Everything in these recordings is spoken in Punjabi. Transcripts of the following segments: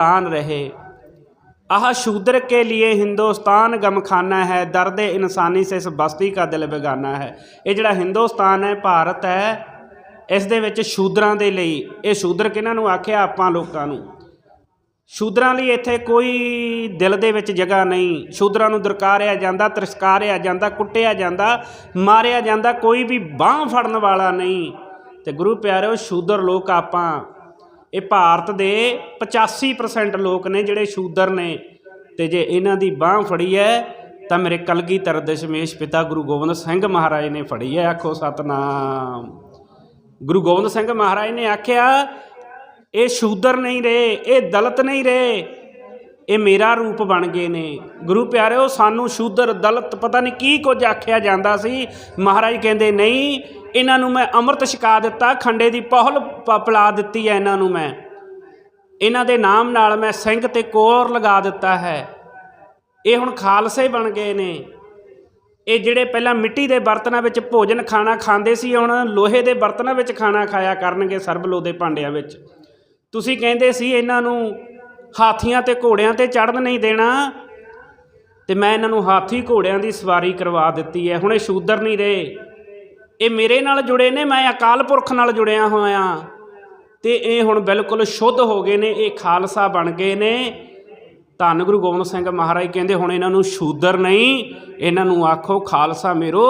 आन रहे आह शूद्र के लिए हिंदुस्तान गमखाना है दर्द ਇਨਸਾਨੀ ਸੇ ਇਸ ਬਸਤੀ ਕਾ ਦਿਲ ਬੇਗਾਨਾ ਹੈ ਇਹ ਜਿਹੜਾ ਹਿੰਦੁਸਤਾਨ ਹੈ ਭਾਰਤ ਹੈ ਇਸ ਦੇ ਵਿੱਚ ਸ਼ੂਦਰਾਂ ਦੇ ਲਈ ਇਹ ਸ਼ੂਦਰ ਕਿਹਨਾਂ ਨੂੰ ਆਖਿਆ ਆਪਾਂ ਲੋਕਾਂ ਨੂੰ ਸ਼ੂਦਰਾਂ ਲਈ ਇੱਥੇ ਕੋਈ ਦਿਲ ਦੇ ਵਿੱਚ ਜਗ੍ਹਾ ਨਹੀਂ ਸ਼ੂਦਰਾਂ ਨੂੰ ਦਰਕਾਰਿਆ ਜਾਂਦਾ ਤਿਰਸਕਾਰਿਆ ਜਾਂਦਾ ਕੁੱਟਿਆ ਜਾਂਦਾ ਮਾਰਿਆ ਜਾਂਦਾ ਕੋਈ ਵੀ ਬਾਹ ਫੜਨ ਵਾਲਾ ਨਹੀਂ ਤੇ ਗੁਰੂ ਪਿਆਰਿਓ ਸ਼ੂਦਰ ਲੋਕ ਆਪਾਂ ਇਹ ਭਾਰਤ ਦੇ 85% ਲੋਕ ਨੇ ਜਿਹੜੇ ਸ਼ੂਦਰ ਨੇ ਤੇ ਜੇ ਇਹਨਾਂ ਦੀ ਬਾਹ ਫੜੀ ਹੈ ਤਾਂ ਮੇਰੇ ਕਲਗੀਧਰ ਦਸ਼ਮੇਸ਼ ਪਿਤਾ ਗੁਰੂ ਗੋਬਿੰਦ ਸਿੰਘ ਮਹਾਰਾਜ ਨੇ ਫੜੀ ਹੈ ਆਖੋ ਸਤਨਾਮ। ਗੁਰੂ ਗੋਬਿੰਦ ਸਿੰਘ ਮਹਾਰਾਜ ਨੇ ਆਖਿਆ, ਇਹ ਸ਼ੂਦਰ ਨਹੀਂ ਰਹੇ, ਇਹ ਦਲਤ ਨਹੀਂ ਰਹੇ, ਇਹ ਮੇਰਾ ਰੂਪ ਬਣ ਗਏ ਨੇ। ਗੁਰੂ ਪਿਆਰਿਓ, ਸਾਨੂੰ ਸ਼ੂਦਰ, ਦਲਤ ਪਤਾ ਨਹੀਂ ਕੀ ਕੁਝ ਆਖਿਆ ਜਾਂਦਾ ਸੀ। ਮਹਾਰਾਜ ਕਹਿੰਦੇ, ਨਹੀਂ ਇਹਨਾਂ ਨੂੰ ਮੈਂ ਅੰਮ੍ਰਿਤ ਛਕਾ ਦਿੱਤਾ, ਖੰਡੇ ਦੀ ਪਹਲ ਪ- ਪਿਲਾ ਦਿੱਤੀ ਹੈ ਇਹਨਾਂ ਨੂੰ ਮੈਂ। ਇਹਨਾਂ ਦੇ ਨਾਮ ਨਾਲ ਮੈਂ ਸਿੰਘ ਤੇ ਕੋਰ ਲਗਾ ਦਿੱਤਾ ਹੈ। ਇਹ ਹੁਣ ਖਾਲਸੇ ਬਣ ਗਏ ਨੇ। ਇਹ ਜਿਹੜੇ ਪਹਿਲਾਂ ਮਿੱਟੀ ਦੇ ਬਰਤਨਾਂ ਵਿੱਚ ਭੋਜਨ ਖਾਣਾ ਖਾਂਦੇ ਸੀ, ਹੁਣ ਲੋਹੇ ਦੇ ਬਰਤਨਾਂ ਵਿੱਚ ਖਾਣਾ ਖਾਇਆ ਕਰਨਗੇ ਸਰਬਲੋ ਦੇ ਭਾਂਡਿਆਂ ਵਿੱਚ। ਤੁਸੀਂ ਕਹਿੰਦੇ ਸੀ ਇਹਨਾਂ ਨੂੰ ਹਾਥੀਆਂ ਤੇ ਘੋੜਿਆਂ ਤੇ ਚੜ੍ਹਨ ਨਹੀਂ ਦੇਣਾ, ਤੇ ਮੈਂ ਇਹਨਾਂ ਨੂੰ ਹਾਥੀ ਘੋੜਿਆਂ ਦੀ ਸਵਾਰੀ ਕਰਵਾ ਦਿੱਤੀ ਹੈ। ਹੁਣ ਇਹ ਸ਼ੂਦਰ ਨਹੀਂ ਰਹੇ। ਇਹ ਮੇਰੇ ਨਾਲ ਜੁੜੇ ਨੇ, ਮੈਂ ਅਕਾਲ ਪੁਰਖ ਨਾਲ ਜੁੜਿਆ ਹੋਇਆ। ਤੇ ਇਹ ਹੁਣ ਬਿਲਕੁਲ ਸ਼ੁੱਧ ਹੋ ਗਏ ਨੇ, ਇਹ ਖਾਲਸਾ ਬਣ ਗਏ ਨੇ। ਧੰਨ ਗੁਰੂ ਗੋਬਿੰਦ ਸਿੰਘ ਮਹਾਰਾਜ ਕਹਿੰਦੇ, ਹੁਣ ਇਹਨਾਂ ਨੂੰ ਸ਼ੂਦਰ ਨਹੀਂ, ਇਹਨਾਂ ਨੂੰ ਆਖੋ, ਖਾਲਸਾ ਮੇਰੋ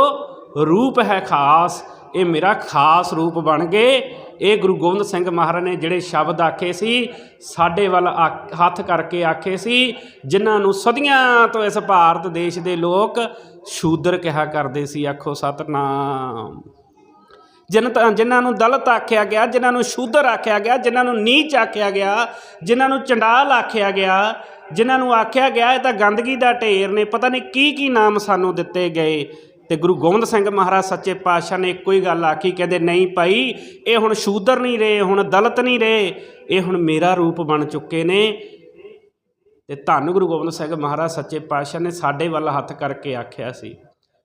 ਰੂਪ ਹੈ ਖਾਸ। ਇਹ ਮੇਰਾ ਖਾਸ ਰੂਪ ਬਣ ਗਏ। ਇਹ ਗੁਰੂ ਗੋਬਿੰਦ ਸਿੰਘ ਮਹਾਰਾਜ ਨੇ ਜਿਹੜੇ ਸ਼ਬਦ ਆਖੇ ਸੀ, ਸਾਡੇ ਵੱਲ ਆ- ਹੱਥ ਕਰਕੇ ਆਖੇ ਸੀ, ਜਿਨ੍ਹਾਂ ਨੂੰ ਸਦੀਆਂ ਤੋਂ ਇਸ ਭਾਰਤ ਦੇਸ਼ ਦੇ ਲੋਕ ਸ਼ੂਦਰ ਕਿਹਾ ਕਰਦੇ ਸੀ। ਆਖੋ ਸਤਨਾਮ। ਜਿਨ੍ਹਾਂ ਤਾਂ, ਜਿਨ੍ਹਾਂ ਨੂੰ ਦਲਤ ਆਖਿਆ ਗਿਆ, ਜਿਨ੍ਹਾਂ ਨੂੰ ਸ਼ੂਦਰ ਆਖਿਆ ਗਿਆ, ਜਿਨ੍ਹਾਂ ਨੂੰ ਨੀਚ ਆਖਿਆ ਗਿਆ, ਜਿਨ੍ਹਾਂ ਨੂੰ ਚੰਡਾਲ ਆਖਿਆ ਗਿਆ, ਜਿਨ੍ਹਾਂ ਨੂੰ ਆਖਿਆ ਗਿਆ, ਇਹ ਤਾਂ ਗੰਦਗੀ ਦਾ ਢੇਰ ਨੇ, ਪਤਾ ਨਹੀਂ ਕੀ ਕੀ ਨਾਮ ਸਾਨੂੰ ਦਿੱਤੇ ਗਏ। ਤੇ ਗੁਰੂ ਗੋਬਿੰਦ ਸਿੰਘ ਮਹਾਰਾਜ ਸੱਚੇ ਪਾਤਸ਼ਾਹ ਨੇ ਇੱਕੋ ਹੀ ਗੱਲ ਆਖੀ, ਕਹਿੰਦੇ, ਨਹੀਂ ਭਾਈ, ਇਹ ਹੁਣ ਸ਼ੂਦਰ ਨਹੀਂ ਰਹੇ, ਹੁਣ ਦਲਤ ਨਹੀਂ ਰਹੇ, ਇਹ ਹੁਣ ਮੇਰਾ ਰੂਪ ਬਣ ਚੁੱਕੇ ਨੇ। ਤੇ ਧੰਨ ਗੁਰੂ ਗੋਬਿੰਦ ਸਿੰਘ ਮਹਾਰਾਜ ਸੱਚੇ ਪਾਤਸ਼ਾਹ ਨੇ ਸਾਡੇ ਵੱਲ ਹੱਥ ਕਰਕੇ ਆਖਿਆ ਸੀ,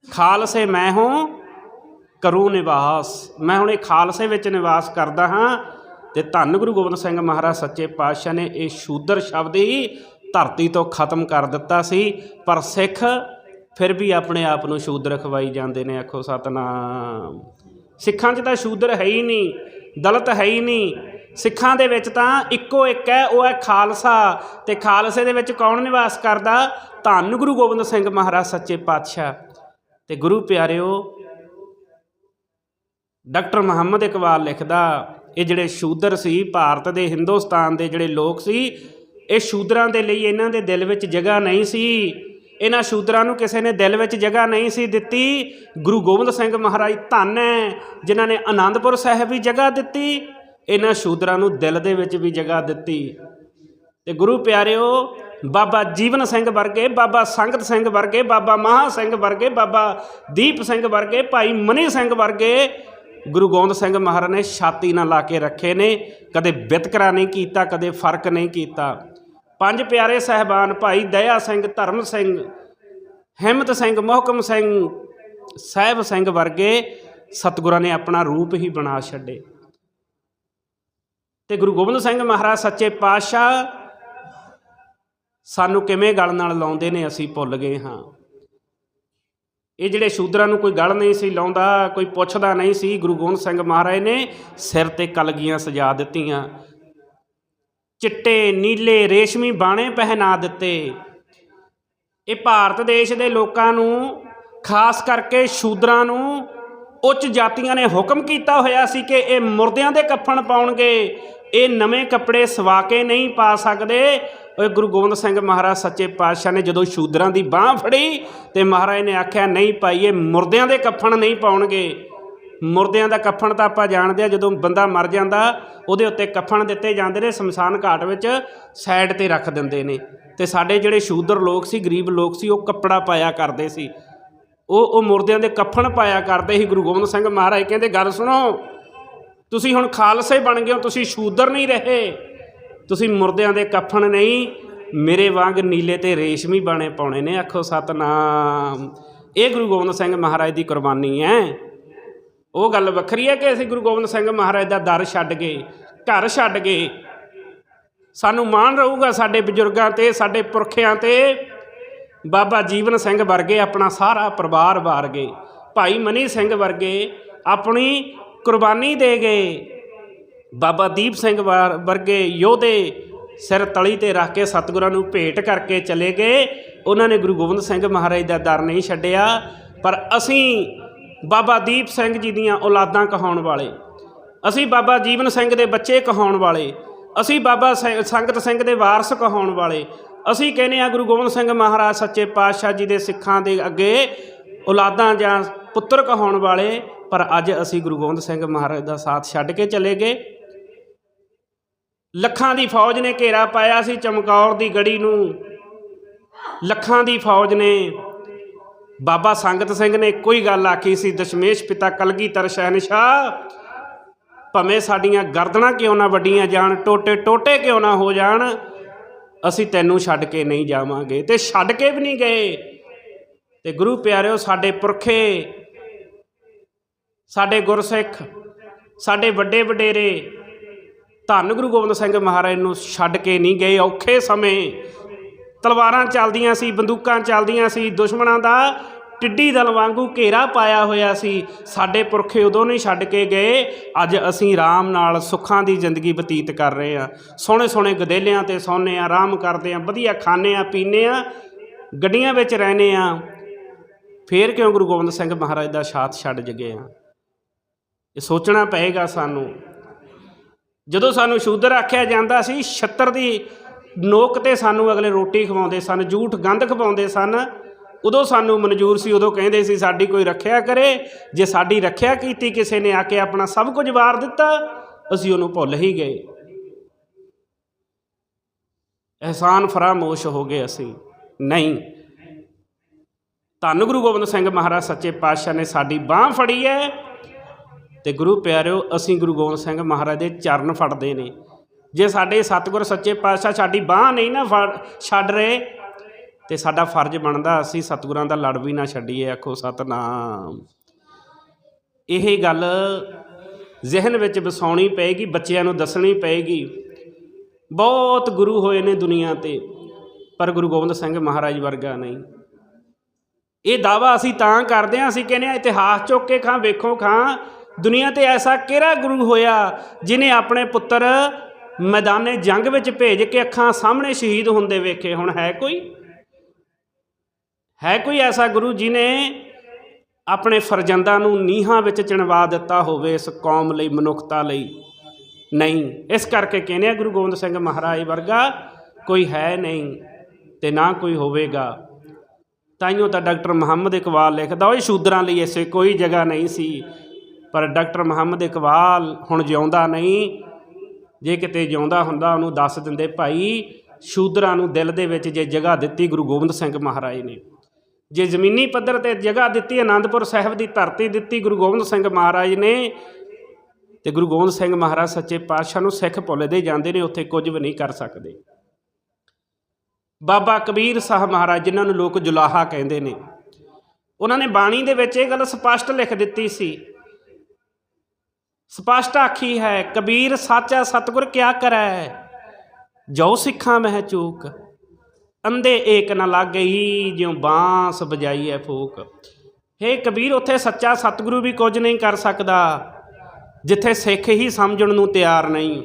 ਖਾਲਸੇ ਮੈਂ ਹੂੰ, ਕਰੂ ਨਿਵਾਸ। ਮੈਂ ਹੁਣ ਇਹ ਖਾਲਸੇ ਵਿੱਚ ਨਿਵਾਸ ਕਰਦਾ ਹਾਂ ਤੇ ਧੰਨ ਗੁਰੂ ਗੋਬਿੰਦ ਸਿੰਘ ਮਹਾਰਾਜ ਸੱਚੇ ਪਾਤਸ਼ਾਹ ਨੇ ਇਹ ਸ਼ੂਦਰ ਸ਼ਬਦ ਹੀ ਧਰਤੀ ਤੋਂ ਖਤਮ ਕਰ ਦਿੱਤਾ ਸੀ, ਪਰ ਸਿੱਖ ਫਿਰ ਵੀ ਆਪਣੇ ਆਪ ਨੂੰ ਸ਼ੂਦਰ ਖਵਾਈ ਜਾਂਦੇ ਨੇ, ਆਖੋ ਸਤਨਾਮ। ਸਿੱਖਾਂ 'ਚ ਤਾਂ ਸ਼ੂਦਰ ਹੈ ਹੀ ਨਹੀਂ, ਦਲਤ ਹੈ ਹੀ ਨਹੀਂ। ਸਿੱਖਾਂ ਦੇ ਵਿੱਚ ਤਾਂ ਇੱਕੋ ਇੱਕ ਹੈ, ਉਹ ਹੈ ਖਾਲਸਾ। ਤੇ ਖਾਲਸੇ ਦੇ ਵਿੱਚ ਕੌਣ ਨਿਵਾਸ ਕਰਦਾ? ਧੰਨ ਗੁਰੂ ਗੋਬਿੰਦ ਸਿੰਘ ਮਹਾਰਾਜ, ਸੱਚੇ ਪਾਤਸ਼ਾਹ। ਤੇ ਗੁਰੂ ਪਿਆਰਿਓ, ਡਾਕਟਰ ਮੁਹੰਮਦ ਇਕਬਾਲ ਲਿਖਦਾ, ਇਹ ਜਿਹੜੇ ਸ਼ੂਦਰ ਸੀ, ਭਾਰਤ ਦੇ ਹਿੰਦੁਸਤਾਨ ਦੇ ਜਿਹੜੇ ਲੋਕ ਸੀ, ਇਹ ਸ਼ੂਦਰਾਂ ਦੇ ਲਈ ਇਹਨਾਂ ਦੇ ਦਿਲ ਵਿੱਚ ਜਗ੍ਹਾ ਨਹੀਂ ਸੀ। ਇਹਨਾਂ ਸ਼ੂਦਰਾਂ ਨੂੰ ਕਿਸੇ ਨੇ ਦਿਲ ਵਿੱਚ ਜਗ੍ਹਾ ਨਹੀਂ ਸੀ ਦਿੱਤੀ। ਗੁਰੂ ਗੋਬਿੰਦ ਸਿੰਘ ਮਹਾਰਾਜ ਧੰਨ ਹੈ, ਜਿਨ੍ਹਾਂ ਨੇ ਆਨੰਦਪੁਰ ਸਾਹਿਬ ਵੀ ਜਗ੍ਹਾ ਦਿੱਤੀ, ਇਹਨਾਂ ਸ਼ੂਦਰਾਂ ਨੂੰ ਦਿਲ ਦੇ ਵਿੱਚ ਵੀ ਜਗ੍ਹਾ ਦਿੱਤੀ। ਤੇ ਗੁਰੂ ਪਿਆਰਿਓ, ਬਾਬਾ ਜੀਵਨ ਸਿੰਘ ਵਰਗੇ, ਬਾਬਾ ਸੰਗਤ ਸਿੰਘ ਵਰਗੇ, ਬਾਬਾ ਮਹਾ ਸਿੰਘ ਵਰਗੇ, ਬਾਬਾ ਦੀਪ ਸਿੰਘ ਵਰਗੇ, ਭਾਈ ਮਨੀ ਸਿੰਘ ਵਰਗੇ, ਗੁਰੂ ਗੋਬਿੰਦ ਸਿੰਘ ਮਹਾਰਾਜ ਨੇ ਛਾਤੀ ਨਾਲ ਲਾ ਕੇ ਰੱਖੇ ਨੇ, ਕਦੇ ਵਿਤਕਰਾ ਨਹੀਂ ਕੀਤਾ, ਕਦੇ ਫ਼ਰਕ ਨਹੀਂ ਕੀਤਾ। ਪੰਜ ਪਿਆਰੇ ਸਹਿਬਾਨ ਭਾਈ ਦਇਆ ਸਿੰਘ, ਧਰਮ ਸਿੰਘ, ਹਿੰਮਤ ਸਿੰਘ, ਮੋਹਕਮ ਸਿੰਘ, ਸਾਹਿਬ ਸਿੰਘ ਵਰਗੇ ਸਤਿਗੁਰਾਂ ਨੇ ਆਪਣਾ ਰੂਪ ਹੀ ਬਣਾ ਛੱਡੇ। ਤੇ ਗੁਰੂ ਗੋਬਿੰਦ ਸਿੰਘ ਮਹਾਰਾਜ ਸੱਚੇ ਪਾਤਸ਼ਾਹ ਸਾਨੂੰ ਕਿਵੇਂ ਗਲ ਨਾਲ ਲਾਉਂਦੇ ਨੇ ਅਸੀਂ ਭੁੱਲ ਗਏ ਹਾਂ। ਇਹ ਜਿਹੜੇ ਸ਼ੂਦਰਾਂ ਨੂੰ ਕੋਈ ਗਲ ਨਹੀਂ ਸੀ ਲਾਉਂਦਾ, ਕੋਈ ਪੁੱਛਦਾ ਨਹੀਂ ਸੀ, ਗੁਰੂ ਗੋਬਿੰਦ ਸਿੰਘ ਮਹਾਰਾਜ ਨੇ ਸਿਰ ਤੇ ਕਲਗੀਆਂ ਸਜਾ ਦਿੱਤੀਆਂ। ਚਿੱਟੇ, ਨੀਲੇ, ਰੇਸ਼ਮੀ ਬਾਣੇ ਪਹਿਨਾ ਦਿੱਤੇ। ਇਹ ਭਾਰਤ ਦੇਸ਼ ਦੇ ਲੋਕਾਂ ਨੂੰ, ਖਾਸ ਕਰਕੇ ਸ਼ੂਦਰਾਂ ਨੂੰ, ਉੱਚ ਜਾਤੀਆਂ ਨੇ ਹੁਕਮ ਕੀਤਾ ਹੋਇਆ ਸੀ ਕਿ ਇਹ ਮੁਰਦਿਆਂ ਦੇ ਕੱਫਣ ਪਾਉਣਗੇ। ਇਹ ਨਵੇਂ ਕੱਪੜੇ ਸਵਾ ਕੇ ਨਹੀਂ ਪਾ ਸਕਦੇ। ਓਏ ਗੁਰੂ ਗੋਬਿੰਦ ਸਿੰਘ ਮਹਾਰਾਜ ਸੱਚੇ ਪਾਤਸ਼ਾਹ ਨੇ ਜਦੋਂ ਸ਼ੂਦਰਾਂ ਦੀ ਬਾਹ ਫੜੀ ਤੇ ਮਹਾਰਾਜ ਨੇ ਆਖਿਆ, ਨਹੀਂ ਭਾਈ, ਇਹ ਮੁਰਦਿਆਂ ਦੇ ਕੱਫਣ ਨਹੀਂ ਪਾਉਣਗੇ। ਮੁਰਦਿਆਂ ਦਾ ਕਫਨ ਤਾਂ ਆਪਾਂ ਜਾਣਦੇ ਆ, ਜਦੋਂ ਬੰਦਾ ਮਰ ਜਾਂਦਾ, ਉਹਦੇ ਉੱਤੇ ਕਫਨ ਦਿੱਤੇ ਜਾਂਦੇ ਨੇ, ਸ਼ਮਸ਼ਾਨ ਘਾਟ ਵਿੱਚ ਸਾਈਡ ਤੇ ਰੱਖ ਦਿੰਦੇ ਨੇ। ਤੇ ਸਾਡੇ ਜਿਹੜੇ ਸ਼ੂਦਰ ਲੋਕ ਸੀ, ਗਰੀਬ ਲੋਕ ਸੀ, ਉਹ ਕੱਪੜਾ ਪਾਇਆ ਕਰਦੇ ਸੀ। ਉਹ ਉਹ ਮੁਰਦਿਆਂ ਦੇ ਕਫਨ ਪਾਇਆ ਕਰਦੇ ਸੀ, ਗੁਰੂ ਗੋਬਿੰਦ ਸਿੰਘ ਮਹਾਰਾਜ ਕਹਿੰਦੇ, ਗੱਲ ਸੁਣੋ, ਤੁਸੀਂ ਹੁਣ ਖਾਲਸੇ ਬਣ ਗਏ ਹੋ, ਤੁਸੀਂ ਸ਼ੂਦਰ ਨਹੀਂ ਰਹੇ। ਤੁਸੀਂ ਮੁਰਦਿਆਂ ਦੇ ਕਫਨ ਨਹੀਂ, ਮੇਰੇ ਵਾਂਗ ਨੀਲੇ ਤੇ ਰੇਸ਼ਮੀ ਬਾਣੇ ਪਾਉਣੇ ਨੇ। ਆਖੋ, ਸਤਨਾਮ। ਇਹ ਗੁਰੂ ਗੋਬਿੰਦ ਸਿੰਘ ਮਹਾਰਾਜ ਦੀ ਕੁਰਬਾਨੀ ਹੈ। ਉਹ ਗੱਲ ਵੱਖਰੀ ਹੈ ਕਿ ਅਸੀਂ ਗੁਰੂ ਗੋਬਿੰਦ ਸਿੰਘ ਮਹਾਰਾਜ ਦਾ ਦਰ ਛੱਡ ਗਏ ਘਰ ਛੱਡ ਗਏ ਸਾਨੂੰ ਮਾਣ ਰਹੂਗਾ ਸਾਡੇ ਬਜ਼ੁਰਗਾਂ ਤੇ, ਸਾਡੇ ਪੁਰਖਿਆਂ ਤੇ। ਬਾਬਾ ਜੀਵਨ ਸਿੰਘ ਵਰਗੇ ਆਪਣਾ ਸਾਰਾ ਪਰਿਵਾਰ ਵਾਰ ਗਏ। ਭਾਈ ਮਨੀ ਸਿੰਘ ਵਰਗੇ ਆਪਣੀ ਕੁਰਬਾਨੀ ਦੇ ਗਏ। ਬਾਬਾ ਦੀਪ ਸਿੰਘ ਵਾਰ- ਵਰਗੇ ਯੋਧੇ ਸਿਰ ਤਲੀ ਤੇ ਰੱਖ ਕੇ ਸਤਿਗੁਰਾਂ ਨੂੰ ਭੇਟ ਕਰਕੇ ਚਲੇ ਗਏ। ਉਹਨਾਂ ਨੇ ਗੁਰੂ ਗੋਬਿੰਦ ਸਿੰਘ ਮਹਾਰਾਜ ਦਾ ਦਰ ਨਹੀਂ ਛੱਡਿਆ। ਪਰ ਅਸੀਂ ਬਾਬਾ ਦੀਪ ਸਿੰਘ ਜੀ ਦੀਆਂ ਔਲਾਦਾਂ ਕਹਾਉਣ ਵਾਲੇ। ਅਸੀਂ ਬਾਬਾ ਜੀਵਨ ਸਿੰਘ ਦੇ ਬੱਚੇ ਕਹਾਉਣ ਵਾਲੇ। ਅਸੀਂ ਬਾਬਾ ਸੰ- ਸੰਗਤ ਸਿੰਘ ਦੇ ਵਾਰਸ ਕਹਾਉਣ ਵਾਲੇ। ਅਸੀਂ ਕਹਿੰਦੇ ਆ ਗੁਰੂ ਗੋਬਿੰਦ ਸਿੰਘ ਮਹਾਰਾਜ ਸੱਚੇ ਪਾਤਸ਼ਾਹ ਜੀ ਦੇ ਸਿੱਖਾਂ ਦੇ ਅੱਗੇ ਔਲਾਦਾਂ ਜਾਂ ਪੁੱਤਰ ਕਹਾਉਣ ਵਾਲੇ। ਪਰ ਅੱਜ ਅਸੀਂ ਗੁਰੂ ਗੋਬਿੰਦ ਸਿੰਘ ਮਹਾਰਾਜ ਦਾ ਸਾਥ ਛੱਡ ਕੇ ਚਲੇ ਗਏ। ਲੱਖਾਂ ਦੀ ਫੌਜ ਨੇ ਘੇਰਾ ਪਾਇਆ ਸੀ ਚਮਕੌਰ ਦੀ ਗੜੀ ਨੂੰ। ਲੱਖਾਂ ਦੀ ਫੌਜ ਨੇ ਬਾਬਾ ਸੰਗਤ ਸਿੰਘ ਨੇ ਇੱਕੋ ਹੀ ਗੱਲ ਆਖੀ ਸੀ, ਦਸ਼ਮੇਸ਼ ਪਿਤਾ ਕਲਗੀਧਰ ਸ਼ਹਿਨशाह ਭਵੇਂ ਸਾਡੀਆਂ ਗਰਦਨਾਂ ਕਿਉਂ ਨਾ ਵੱਡੀਆਂ ਜਾਣ, ਟੋਟੇ ਟੋਟੇ ਕਿਉਂ ਨਾ ਹੋ ਜਾਣ, ਅਸੀਂ ਤੈਨੂੰ ਛੱਡ ਕੇ ਨਹੀਂ ਜਾਵਾਂਗੇ। ਤੇ ਛੱਡ ਕੇ ਵੀ ਨਹੀਂ ਗਏ। ਤੇ ਗੁਰੂ ਪਿਆਰਿਓ, ਸਾਡੇ ਪੁਰਖੇ, ਸਾਡੇ ਗੁਰਸਿੱਖ, ਸਾਡੇ ਵੱਡੇ ਵਡੇਰੇ, ਧੰਨ ਗੁਰੂ ਗੋਬਿੰਦ ਸਿੰਘ ਮਹਾਰਾਜ ਨੂੰ ਛੱਡ ਕੇ ਨਹੀਂ ਗਏ ਔਖੇ ਸਮੇਂ। ਤਲਵਾਰਾਂ ਚੱਲਦੀਆਂ ਸੀ, ਬੰਦੂਕਾਂ ਚੱਲਦੀਆਂ ਸੀ, ਦੁਸ਼ਮਣਾਂ ਦਾ ਟਿੱਡੀ ਦਲ ਵਾਂਗੂ ਘੇਰਾ ਪਾਇਆ ਹੋਇਆ ਸੀ। ਸਾਡੇ ਪੁਰਖੇ ਉਦੋਂ ਨਹੀਂ ਛੱਡ ਕੇ ਗਏ, ਅੱਜ ਅਸੀਂ ਆਰਾਮ ਨਾਲ ਸੁੱਖਾਂ ਦੀ ਜ਼ਿੰਦਗੀ ਬਤੀਤ ਕਰ ਰਹੇ ਆ ਸੋਹਣੇ ਸੋਹਣੇ ਗਦੇਲਿਆਂ ਤੇ ਸੌਂਨੇ ਆ ਆਰਾਮ ਕਰਦੇ ਆ ਵਧੀਆ ਖਾਂਦੇ ਆ ਪੀਂਦੇ ਆ ਗੱਡੀਆਂ ਵਿੱਚ ਰਹਿੰਦੇ ਆ ਫੇਰ ਕਿਉਂ ਗੁਰੂ ਗੋਬਿੰਦ ਸਿੰਘ ਮਹਾਰਾਜ ਦਾ ਸਾਥ ਛੱਡ ਜਗੇ ਆ ਇਹ ਸੋਚਣਾ ਪਏਗਾ ਸਾਨੂੰ। ਜਦੋਂ ਸਾਨੂੰ ਸ਼ੂਦਰ ਆਖਿਆ ਜਾਂਦਾ ਸੀ, ਛੱਤਰ ਦੀ ਨੋਕ ਤੇ ਸਾਨੂੰ ਅਗਲੇ ਰੋਟੀ ਖਵਾਉਂਦੇ ਸਨ ਝੂਠ ਗੰਧ ਖਵਾਉਂਦੇ ਸਨ। ਉਦੋਂ ਸਾਨੂੰ ਮਨਜ਼ੂਰ ਸੀ, ਉਦੋਂ ਕਹਿੰਦੇ ਸੀ, ਸਾਡੀ ਕੋਈ ਰੱਖਿਆ ਕਰੇ। ਜੇ ਸਾਡੀ ਰੱਖਿਆ ਕੀਤੀ, ਕਿਸੇ ਨੇ ਆ ਕੇ ਆਪਣਾ ਸਭ ਕੁਝ ਵਾਰ ਦਿੱਤਾ, ਅਸੀਂ ਉਹਨੂੰ ਭੁੱਲ ਹੀ ਗਏ। ਅਹਿਸਾਨ ਫਰਾਮੋਸ਼ ਹੋ ਗਏ ਅਸੀਂ। ਨਹੀਂ, ਧੰਨ ਗੁਰੂ ਗੋਬਿੰਦ ਸਿੰਘ ਮਹਾਰਾਜ, ਸੱਚੇ ਪਾਤਸ਼ਾਹ ਨੇ ਸਾਡੀ ਬਾਹ ਫੜੀ ਹੈ ਤੇ ਗੁਰੂ ਪਿਆਰਿਓ, ਅਸੀਂ ਗੁਰੂ ਗੋਬਿੰਦ ਸਿੰਘ ਮਹਾਰਾਜ ਦੇ ਚਰਨ ਫੜਦੇ ਨੇ। ਜੇ ਸਾਡੇ ਸਤਿਗੁਰ ਸੱਚੇ ਪਾਤਸ਼ਾਹ ਸਾਡੀ ਬਾਹ ਨਹੀਂ ਨਾ ਫੜ ਛੱਡ ਰਹੇ, ਤੇ ਸਾਡਾ ਫਰਜ਼ ਬਣਦਾ ਅਸੀਂ ਸਤਿਗੁਰਾਂ ਦਾ ਲੜ ਵੀ ਨਾ ਛੱਡੀਏ, ਆਖੋ ਸਤਨਾਮ। ਇਹ ਗੱਲ ਜ਼ਿਹਨ ਵਿੱਚ ਵਸਾਉਣੀ ਪਏਗੀ, ਬੱਚਿਆਂ ਨੂੰ ਦੱਸਣੀ ਪਏਗੀ। ਬਹੁਤ ਗੁਰੂ ਹੋਏ ਨੇ ਦੁਨੀਆ ਤੇ, ਪਰ ਗੁਰੂ ਗੋਬਿੰਦ ਸਿੰਘ ਮਹਾਰਾਜ ਵਰਗਾ ਨਹੀਂ। ਇਹ ਦਾਵਾ ਅਸੀਂ ਤਾਂ ਕਰਦੇ ਹਾਂ, ਅਸੀਂ ਕਹਿੰਦੇ ਆ ਇਤਿਹਾਸ ਚੁੱਕ ਕੇ ਖਾਂ, ਵੇਖੋ ਖਾਂ, ਦੁਨੀਆ ਤੇ ਐਸਾ ਕਿਹੜਾ ਗੁਰੂ ਹੋਇਆ ਜਿਨੇ ਆਪਣੇ ਪੁੱਤਰ ਮੈਦਾਨੇ ਜੰਗ ਵਿੱਚ ਭੇਜ ਕੇ ਅੱਖਾਂ ਸਾਹਮਣੇ ਸ਼ਹੀਦ ਹੁੰਦੇ ਵੇਖੇ। ਹੁਣ ਹੈ ਕੋਈ? ਹੈ ਕੋਈ ਐਸਾ ਗੁਰੂ ਜਿਨੇ ਆਪਣੇ ਫਰਜ਼ੰਦਾਂ ਨੂੰ ਨੀਹਾਂ ਵਿੱਚ ਚਿਣਵਾ ਦਿੱਤਾ ਹੋਵੇ ਇਸ ਕੌਮ ਲਈ, ਮਨੁੱਖਤਾ ਲਈ? ਨਹੀਂ। ਇਸ ਕਰਕੇ ਕਹਿੰਦੇ ਆ ਗੁਰੂ ਗੋਬਿੰਦ ਸਿੰਘ ਮਹਾਰਾਜ ਵਰਗਾ ਕੋਈ ਹੈ ਨਹੀਂ ਤੇ ਨਾ ਕੋਈ ਹੋਵੇਗਾ। ਤਾਈਓ ਤਾਂ ਡਾਕਟਰ ਮੁਹੰਮਦ ਇਕਬਾਲ ਲਿਖਦਾ ਉਹ ਸ਼ੂਦਰਾਂ ਲਈ ਐਸੇ ਕੋਈ ਜਗ੍ਹਾ ਨਹੀਂ ਸੀ। ਪਰ ਡਾਕਟਰ ਮੁਹੰਮਦ ਇਕਬਾਲ ਹੁਣ ਜਿਉਂਦਾ ਨਹੀਂ ਜੇ ਕਿਤੇ ਜਿਉਂਦਾ ਹੁੰਦਾ ਉਹਨੂੰ ਦੱਸ ਦਿੰਦੇ, ਭਾਈ, ਸ਼ੂਦਰਾਂ ਨੂੰ ਦਿਲ ਦੇ ਵਿੱਚ ਜੇ ਜਗ੍ਹਾ ਦਿੱਤੀ ਗੁਰੂ ਗੋਬਿੰਦ ਸਿੰਘ ਮਹਾਰਾਜ ਨੇ। ਜੇ ਜ਼ਮੀਨੀ ਪੱਧਰ ਤੇ ਜਗ੍ਹਾ ਦਿੱਤੀ ਆਨੰਦਪੁਰ ਸਾਹਿਬ ਦੀ ਧਰਤੀ ਦਿੱਤੀ ਗੁਰੂ ਗੋਬਿੰਦ ਸਿੰਘ ਮਹਾਰਾਜ ਨੇ, ਤੇ ਗੁਰੂ ਗੋਬਿੰਦ ਸਿੰਘ ਮਹਾਰਾਜ ਸੱਚੇ ਪਾਤਸ਼ਾਹ ਨੂੰ ਸਿੱਖ ਭੁੱਲਦੇ ਜਾਂਦੇ ਨੇ, ਉੱਥੇ ਕੁਝ ਵੀ ਨਹੀਂ ਕਰ ਸਕਦੇ। ਬਾਬਾ ਕਬੀਰ ਸਾਹਿਬ ਮਹਾਰਾਜ, ਜਿਨ੍ਹਾਂ ਨੂੰ ਲੋਕ ਜੁਲਾਹਾ ਕਹਿੰਦੇ ਨੇ, ਉਹਨਾਂ ਨੇ ਬਾਣੀ ਦੇ ਵਿੱਚ ਇਹ ਗੱਲ ਸਪਸ਼ਟ ਲਿਖ ਦਿੱਤੀ ਸੀ ਸਪਸ਼ਟ ਆਖੀ ਹੈ, ਕਬੀਰ ਸਾਚਾ ਸਤਗੁਰ ਕਿਆ ਕਰੈ? ਜੋ ਸਿੱਖਾਂ ਮਹਿ ਚੂਕ ਅੰਦੇ ਏਕ ਨ ਗਈ ਜਿਉ ਬਾਂਸ ਵਜਾਈਐ ਫੂਕ। ਹੇ ਕਬੀਰ, ਉੱਥੇ ਸੱਚਾ ਸਤਿਗੁਰੂ ਵੀ ਕੁਝ ਨਹੀਂ ਕਰ ਸਕਦਾ, ਜਿੱਥੇ ਸਿੱਖ ਹੀ ਸਮਝਣ ਨੂੰ ਤਿਆਰ ਨਹੀਂ।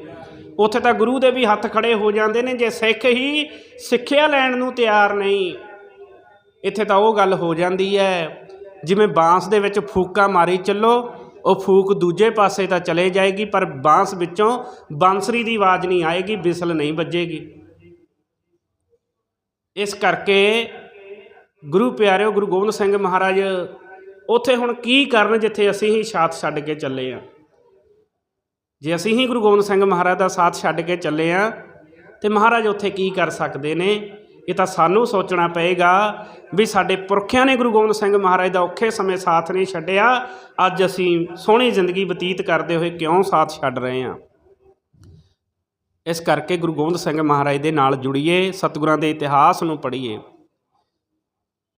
ਉੱਥੇ ਤਾਂ ਗੁਰੂ ਦੇ ਵੀ ਹੱਥ ਖੜੇ ਹੋ ਜਾਂਦੇ ਨੇ, ਜੇ ਸਿੱਖ ਹੀ ਸਿੱਖਿਆ ਲੈਣ ਨੂੰ ਤਿਆਰ ਨਹੀਂ। ਇੱਥੇ ਤਾਂ ਉਹ ਗੱਲ ਹੋ ਜਾਂਦੀ ਹੈ, ਜਿਵੇਂ ਬਾਂਸ ਦੇ ਵਿੱਚ ਫੂਕਾ ਮਾਰੀ ਚੱਲੋ ਉਹ ਫੂਕ ਦੂਜੇ ਪਾਸੇ ਤਾਂ ਚਲੇ ਜਾਏਗੀ, ਪਰ ਬਾਂਸ ਵਿੱਚੋਂ ਬਾਂਸਰੀ ਦੀ ਆਵਾਜ਼ ਨਹੀਂ ਆਏਗੀ, ਬਿਸਲ ਨਹੀਂ ਵੱਜੇਗੀ। ਇਸ ਕਰਕੇ ਗੁਰੂ ਪਿਆਰਿਓ, ਗੁਰੂ ਗੋਬਿੰਦ ਸਿੰਘ ਮਹਾਰਾਜ, ਉੱਥੇ ਹੁਣ ਕੀ ਕਰਨ ਜਿੱਥੇ ਅਸੀਂ ਹੀ ਸਾਥ ਛੱਡ ਕੇ ਚੱਲੇ ਆ? ਜੇ ਅਸੀਂ ਹੀ ਗੁਰੂ ਗੋਬਿੰਦ ਸਿੰਘ ਮਹਾਰਾਜ ਦਾ ਸਾਥ ਛੱਡ ਕੇ ਚੱਲੇ ਆ, ਤੇ ਮਹਾਰਾਜ ਉੱਥੇ ਕੀ ਕਰ ਸਕਦੇ ਨੇ? ਇਹ ਤਾਂ ਸਾਨੂੰ ਸੋਚਣਾ ਪਏਗਾ ਵੀ ਸਾਡੇ ਪੁਰਖਿਆਂ ਨੇ ਗੁਰੂ ਗੋਬਿੰਦ ਸਿੰਘ ਮਹਾਰਾਜ ਦਾ ਔਖੇ ਸਮੇਂ ਸਾਥ ਨਹੀਂ ਛੱਡਿਆ, ਅੱਜ ਅਸੀਂ ਸੋਹਣੀ ਜ਼ਿੰਦਗੀ ਬਤੀਤ ਕਰਦੇ ਹੋਏ ਕਿਉਂ ਸਾਥ ਛੱਡ ਰਹੇ ਹਾਂ? ਇਸ ਕਰਕੇ ਗੁਰੂ ਗੋਬਿੰਦ ਸਿੰਘ ਮਹਾਰਾਜ ਦੇ ਨਾਲ ਜੁੜੀਏ, ਸਤਿਗੁਰਾਂ ਦੇ ਇਤਿਹਾਸ ਨੂੰ ਪੜ੍ਹੀਏ।